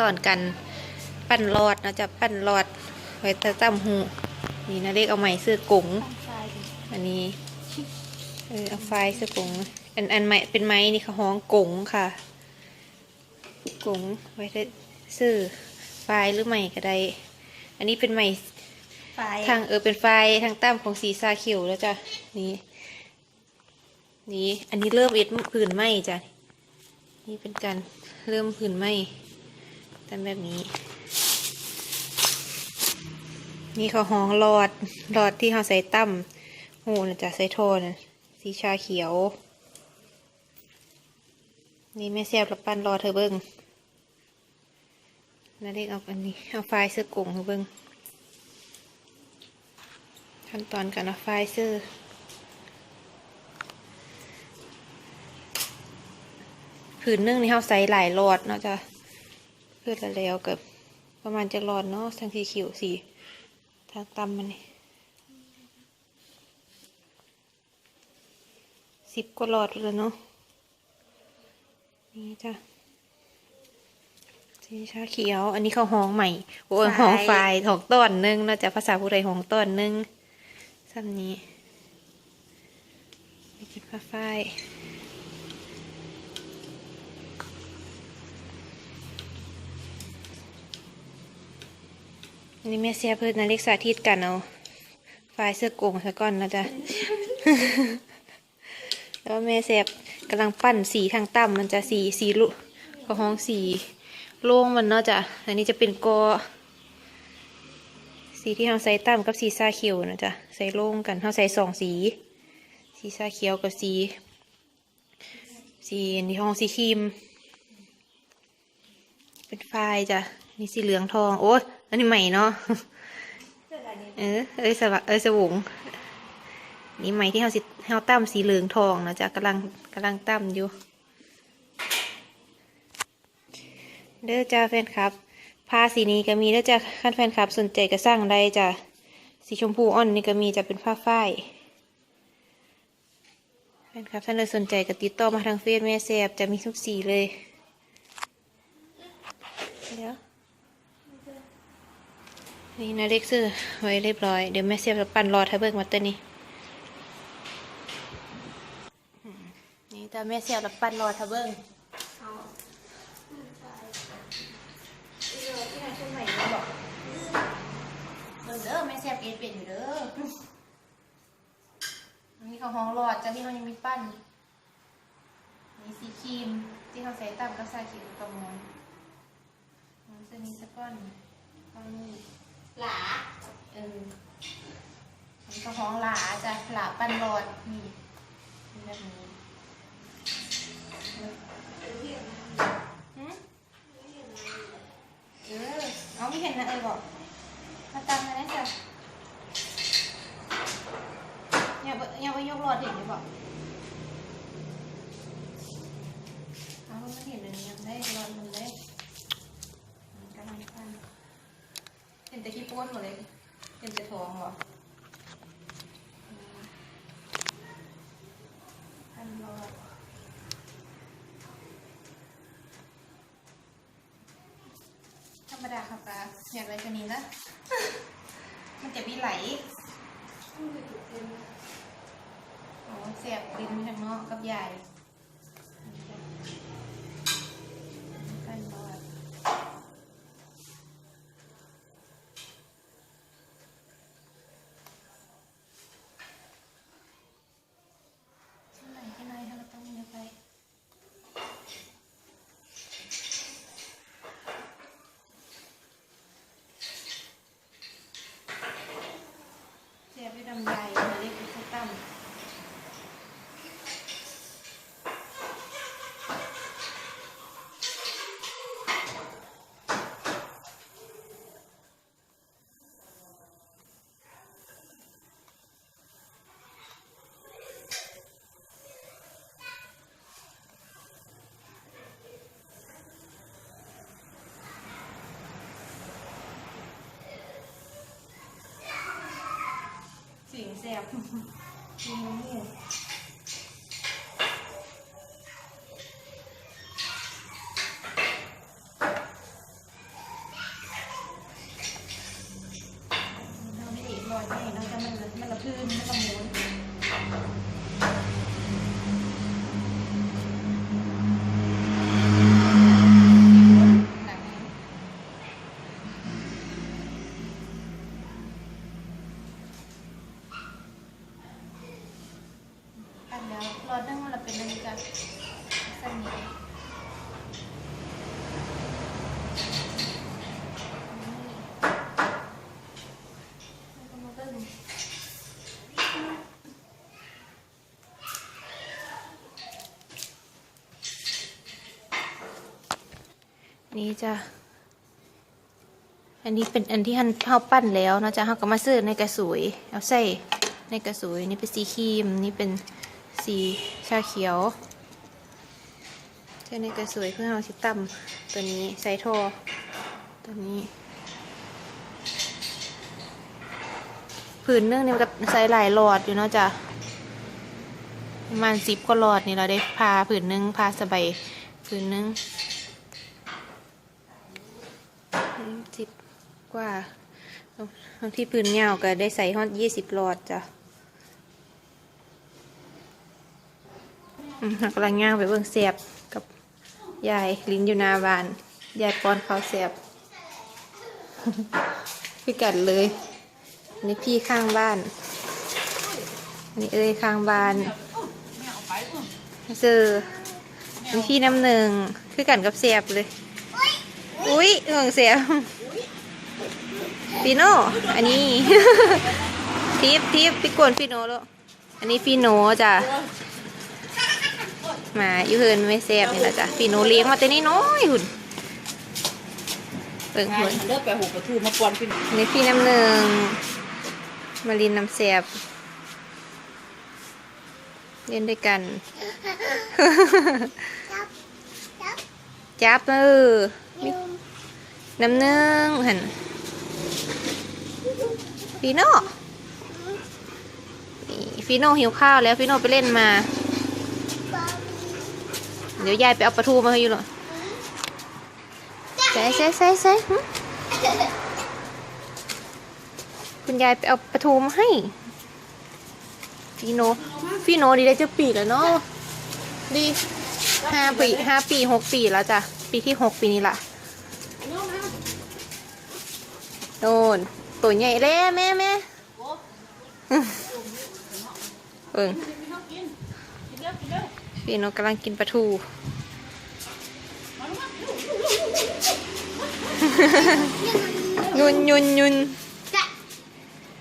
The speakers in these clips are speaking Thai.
ตอนกันปั้นหลอดเนาะจะปั้นหลอด ไว้ตะตั้มหูนี่นะเรียกเอาใหม่ซื้อกงอันนี้เออเอาไฟซื้อกงอันอันใหม่เป็นไม้นี่เขาห้องกงค่ะกงไว้ได้ซื้อไฟหรือใหม่ก็ได้อันนี้เป็นใหม่ไฟทางเออเป็นไฟทางตั้มของสีซาเขียวแล้วจ้ะนี่นี่อันนี้เริ่มเอ็ดผื่นไหมจ้ะนี่เป็นการเริ่มผื่นไหม ทำแบบนี้ นี่เขาห้องหลอดหลอดที่เขาใส่ตั้มโหนะจ๊ะใส่โทนสีชาเขียว นี่แม่แซบกับปั้นรอเธอเบิ้งแล้วเด็กเอาอันนี้เอาไฟเสื้อกุ่งเธอเบิ้งขั้นตอนการเอาไฟเซอร์ผืนนึ่งนี่เขาใส่หลายหลอดเนาะจ้ะ เพื่อละแล้วกับประมาณจะหลอดเนาะทางสีเขียวสีทางตำมันนี่สิบกว่าหลอดแล้วเนาะนี่จ้ะสีชาเขียว อันนี้เขาห้องใหม่โอ้ยห้องไฟหองต้อนหนึงเนาะจ้ะภาษาผู้ใดห้องต้อนหนึงซ้ำนี้นี่เป็นผ้าฝ้าย อันนี้แม่เสียเพื่อนนาเล็กสาธิตกันเอาฝ้ายเสื้อโกงซะก่อนนะจ๊ะแล้วแม่เสียบกำลังปั้นสีทางต่ำมันจะสีสีลุกระห้องสีโล่งมันเนาะจ้ะอันนี้จะเป็นกอสีที่เราใส่ตั้มกับสีซาเขียวนะจ๊ะใส่โล่งกันเราใส่สองสี สีซาเขียวกับสีสีนนี้ห้องสีครีม เป็นไฟจ้ะนี่สีเหลืองทอง โอ้ อันนี้ใหม่เนาะเออเอ้ยสวะเอ้ยสวงนี่ใหม่ที่เราสิเราตั้มสีเหลืองทองนะจ๊ะกำลังกำลังตั้มอยู่ เด้อจ้าแฟนครับผ้าสีนี้ก็มีแล้วจ้ะขั้นแฟนคลับสนใจก็สร้างได้จ้ะสีชมพูอ่อนนี่ก็มีจะเป็นผ้าฝ้ายแฟนคลับท่านเลยสนใจก็ติดต่อมาทางเฟซแม่แซบจะมีทุกสีเลยเดี๋ยว นี่นะเล็กซื้อไว้เรียบร้อย เดี๋ยวแม่แซบจะปั่นรอถ้าเบิกมาตัวนี้ นี่ตาแม่แซบจะปั่นรอถ้าเบิกเนี่ยบอกเด้อแม่แซบเอ็ดเป็นอยู่เด้ออันนี้เขาห้องหลอดจ้ะที่เขายังมีปั้นมีสีครีมที่เขาใส่ตามกับใส่ครีมกระมอนมันจะมีสักก้อนก้อนนี้ หลาเอออันนี้เขาห้องหลาจ้ะหลาปั้นหลอดนี่นี่แบบนี้เออเอาไม่เห็นนะเออบอกมาตามมาได้จ้ะอย่าไปอย่าไปยกหลอดเห็นเลยบอกเอาไม่เห็นเลยยังได้หลอดมันได้มันกำลังพันเห็นแต่ขี้ป้ วนหมดเลยเห็นแต่ท้องเหรออืมพันหลอดธรรมดาค่ะปลาอยากได้ตัวนี้นะ มันจะมีไหลโอ้เสียบริมทางนอกกับใหญ่กันบอดช่ไหนแค่ไหนเราต้องมีไป เสียบด้วยดำใหญ่มาเล็กเป็นข้าวตั้ม เสี ยงแสบมีน้ำมูกจ้ะสั้นนี้นี่จ้ะอันนี้เป็นอันที่ท่นเข้าปั้นแล้วนะจ๊ะเขาก็มาซื้อในกระสวย เอาใส่ในกระสวยนี่เป็นสีครีม นี่เป็น สีชาเขียวใส่ในกระสวยเพื่อเอาชิตั้มตัวนี้ใส่ทอตัวนี้ผืนนึงนี่มันก็ใส่หลายหลอดอยู่เนาะจ๊ะประมาณสิบกว่าหลอดนี่เราได้พาผืนนึงพาสบายผืนนึงสิบกว่าบางที่พื้นเงาก็ได้ใส่ฮอตยี่สิบหลอดจ้ะ อืมเรากำลังย่างไปเบิ่งเสียบกับยายลิ้นอยู่หนาบาน ยายป้อนข้าวเสียบพี่กัดเลยอันนี่พี่ข้างบ้านอันนี่เอ้ยข้างบ้านเจออันนี้พี่น้ำหนึ่งคือกันกับเสียบเลย อุ้ยเงงเสียบฟีโนอันนี้ทิปทิปพี่กวนฟีโนแล้วอันนี้ฟีโนจ้ะ มาอยู่เฮินไม่แซ่บนี่แหละจ้ะฟีโนเลี้ยงมาแต่นี่น้อยหุ่นเปิงงาหุ่นนเลิกไปหูประตูมาปอนพี่อันนี้พี่น้ำหนึ่งมาลินน้ำแซ่บเล่นด้วยกัน จับเออมีน้ำหนึ่งหันฟีโน่นี่ฟีโน่หิวข้าวแล้วฟีโน่ไปเล่นมา เดี๋ยวยายไปเอาปลาทูมาให้อยู่หรอใส่ใส่ใส่ใส่หึคุณยายไปเอาปลาทูมาให้ฟีโน่ฟีโน่ดีได้จะปีแล้วเนาะดีห้าปีห้าปีหกปีแล้วจ้ะปีที่หกปีนี้ละโดนตัวใหญ่เลยแม่แม่เอิง พี่นกกำลังกินปลาทูยุนยุนยุน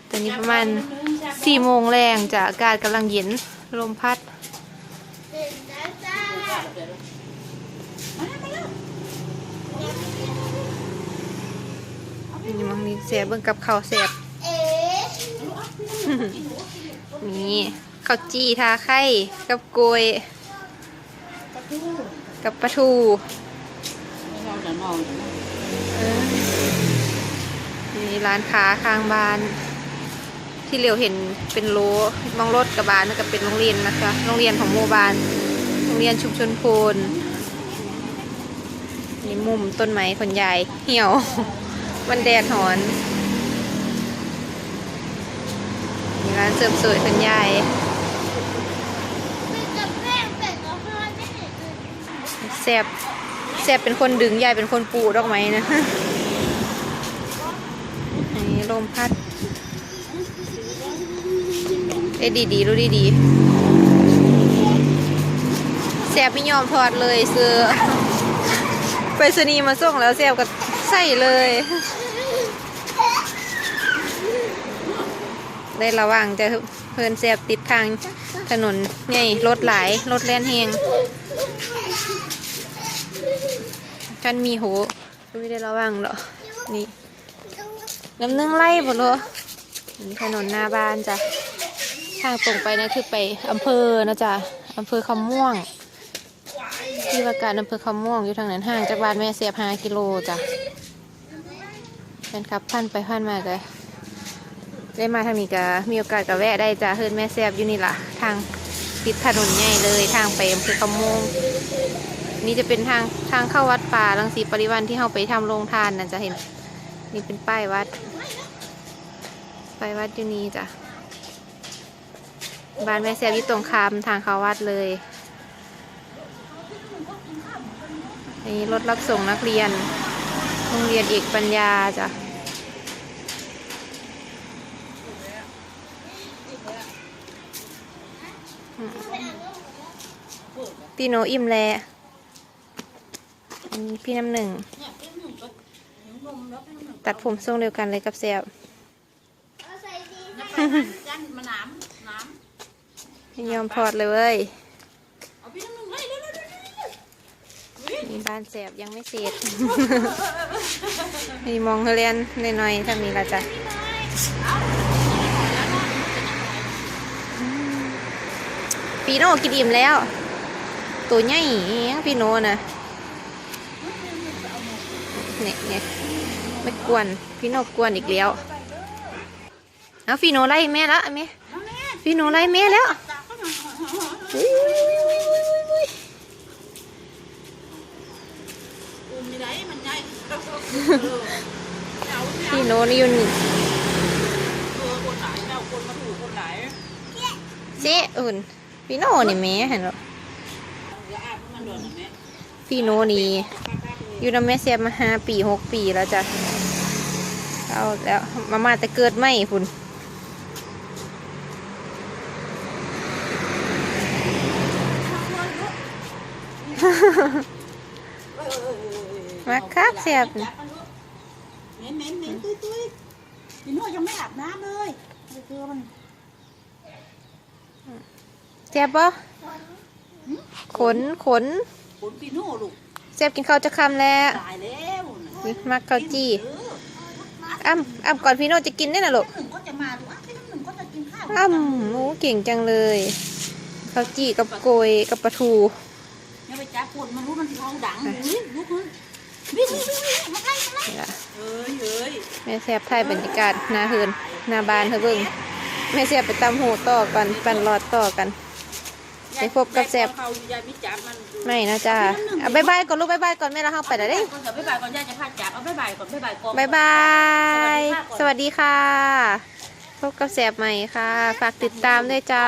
ตอนนี้ประมาณสี่โมงแรงจ้ะอากาศกำลังเย็นลมพัดนี่มังนี่เสียเบิ่งกับข้าวเสียบนี่ข้าวจี้ทาไข่กับกล้วย กับปลาทูเราจะนอนเออนี่ร้านค้าข้างบ้าน ที่เรียวเห็นเป็นโลมองรถกระบาลนั่นก็เป็นโรงเรียนนะคะโรงเรียนของโมบานโรงเรียนชุมชนโพนนี่มุมต้นไม้คนใหญ่เหี่ยว มันแดดหอนนี่ร้านเสริมสวยคนใหญ่ แซบแซบเป็นคนดึงยายเป็นคนปูดอกไม้นะอันนี้ลมพัดเอ้ยดีรู้ดีๆแซบไม่ยอมทอดเลยเสื้อไปสนีมาส่งแล้วแซบก็ใส่เลย ได้ระวังจะเพิ่นแซบติดทางถนนไงรถหลายรถแล่นแหง กันมีโหไม่ได้ระวังหรอกนี่ น้ำนึ่งไล่หมดเลยนี่ถนนหน้าบ้านจ้ะ ทางตรงไปนะคือไปอำเภอนะจ๊ะอำเภอคำม่วง ที่ว่าการอำเภอคำม่วงอยู่ทางนั้นห่างจากบ้านแม่เสียบห้ากิโลจ้ะแฟนคลับพันไปพันมาเลยได้มาทางนี้ก็มีโอกาสก็แวะได้จ้ะเฮิรนแม่เสียบอยู่นี่ล่ะ ทางติดถนนใหญ่เลยทางไปอำเภอคำม่วง นี่จะเป็นทางทางเข้าวัดป่าลังสีปริวันที่เราไปทำโรงทานนะจะเห็น นี่เป็นป้ายวัด ป้ายวัดอยู่นี่จ้ะบ้านแม่เสียบอยู่ตรงข้ามทางเข้าวัดเลยนี่รถรับส่งนักเรียนโรงเรียนเอกปัญญาจ้ะตีโนอิ่มแล้ว พี่น้ำหนึ่ง เนี่ยพี่หนึ่งก็หิวนมแล้วพี่หนึ่งตัดผมทรงเดียวกันเลยกับแซบกันมาน้ำน้ไม่ยอมพอดเลยเว้ยำเอาพี่หนึ่งเลยเร็วเร็วเร็วเร็วมีบ้านแสบยังไม่เสร็จ มีมองเรียนหน่อยๆถ้ามีละจ้ะปีโน่กินอิ่มแล้ว ตัวใหญ่ยังปีโน่นะ เนี่ยเนี่ยไม่กวนพี่โน่กวนอีกแล้วเอาฟีโนไล่แม่ล้วแม่ฟีโนไล่แม่แล้วอุ๊ยอุ้มไม่โนนี่อยู่นี่เจ๊อุ่นฟีโนนี่แม่เห็นหรอเดี๋ยวอาบมันโนนี่ อยู่นำแม่เสียมาห้าปีหกปีแล้วจ้ะเอาแล้วมามาแต่เกิดไม่พุ่นมาครับเสียบเหม็นเหม็นเหม็นตุ้ยตุ้ยพี่นุ่ยังไม่อาบน้ำเลยคือมันเสียบปะขนขนขนพี่นุ่ลูก เสียบกินข้าวจะคำแล้วตายแล้วนี่มักข้าวจี้อ้ำอ้ำก่อนพี่โน่จะกินได้นะลูกหนึ่งก็จะมาดูอะพี่หนึ่งก็จะกินข้าวอ้ำโอ้เก่งจังเลยข้าวจี้กับโกยกับปลาทูอย่าไปจับปวดมันรู้มันท้องดังลุกลุกวิ่งวิ่งวิ่งวิ่งมาไล่มาไล่นี่ล่ะเอ้ยเอ้ยแม่เสียบไทยบรรยากาศหนาเฮือนหนาบานเธอเบิ่งแม่เสียบไปตำหูต่อกันปั่นรอดต่อกัน ไปพบกับแซ่บ เขายายไม่จับมันไม่นะจ้าเอาบายบายก่อนลูกบายบายก่อนแม่เราเข้าไปแล้วเด้ก่อนเดี๋ยวบ๊ายบายก่อนยายจะพาจับเอาบ๊ายบายก่อนบ๊ายบายก่อน บายบาย สวัสดีค่ะ พบกับแสบใหม่ค่ะ ฝากติดตามด้วยจ้า